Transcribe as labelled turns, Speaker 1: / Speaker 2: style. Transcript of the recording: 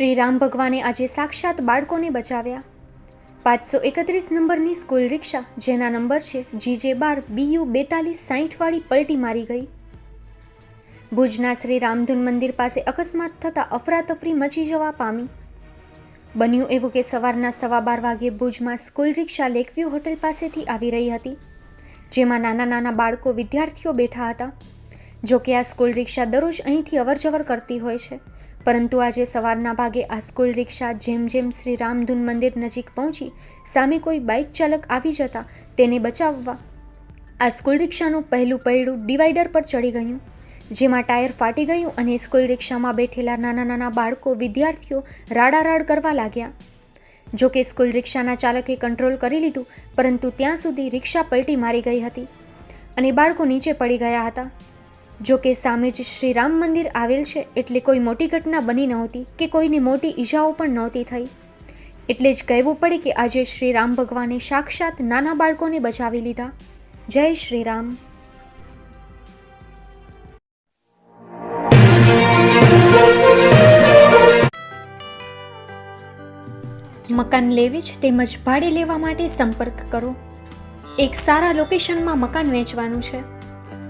Speaker 1: શ્રી રામ ભગવાને આજે સાક્ષાત બાળકોને બચાવ્યા. પાંચસો એકત્રીસ નંબરની સ્કૂલ રિક્ષા, જેના નંબર છે જીજે બાર, બીયુ બેતાલીસ સાહીઠવાળી પલટી મારી ગઈ. ભુજના શ્રી રામધૂન મંદિર પાસે અકસ્માત થતાં અફરાતફરી મચી જવા પામી. બન્યું એવું કે સવારના સવા બાર વાગ્યે ભુજમાં સ્કૂલ રિક્ષા લેકવ્યુ હોટેલ પાસેથી આવી રહી હતી, જેમાં નાના નાના બાળકો વિદ્યાર્થીઓ બેઠા હતા. જો કે આ સ્કૂલ રિક્ષા દરરોજ અહીંથી અવરજવર કરતી હોય છે પરંતુ આજે સવારના ભાગે આ સ્કૂલ રિક્ષા જેમ જેમ શ્રી રામધૂન મંદિર નજીક પહોંચી, સામે કોઈ બાઇક ચાલક આવી જતા તેને બચાવવા આ સ્કૂલ રિક્ષાનું પહેલું પૈડું ડિવાઈડર પર ચડી ગયું, જેમાં ટાયર ફાટી ગયું અને સ્કૂલ રિક્ષામાં બેઠેલા નાના નાના બાળકો, વિદ્યાર્થીઓ રાડારાડ કરવા લાગ્યા. જો કે સ્કૂલ રિક્ષાના ચાલકે કંટ્રોલ કરી લીધું, પરંતુ ત્યાં સુધી રિક્ષા પલટી મારી ગઈ હતી અને બાળકો નીચે પડી ગયા હતા. જો કે સામે જ શ્રી રામ મંદિર આવેલ છે એટલે કોઈ મોટી ઘટના બની નહોતી કે કોઈને મોટી ઈજાઓ પણ નહોતી થઈ. એટલે જ કહેવું પડે કે આજે શ્રી રામ ભગવાને સાક્ષાત નાના બાળકોને બચાવી લીધા. જય શ્રી રામ મકાન લેવી જ તેમજ ભાડે લેવા માટે સંપર્ક કરો. એક સારા લોકેશનમાં મકાન વેચવાનું છે.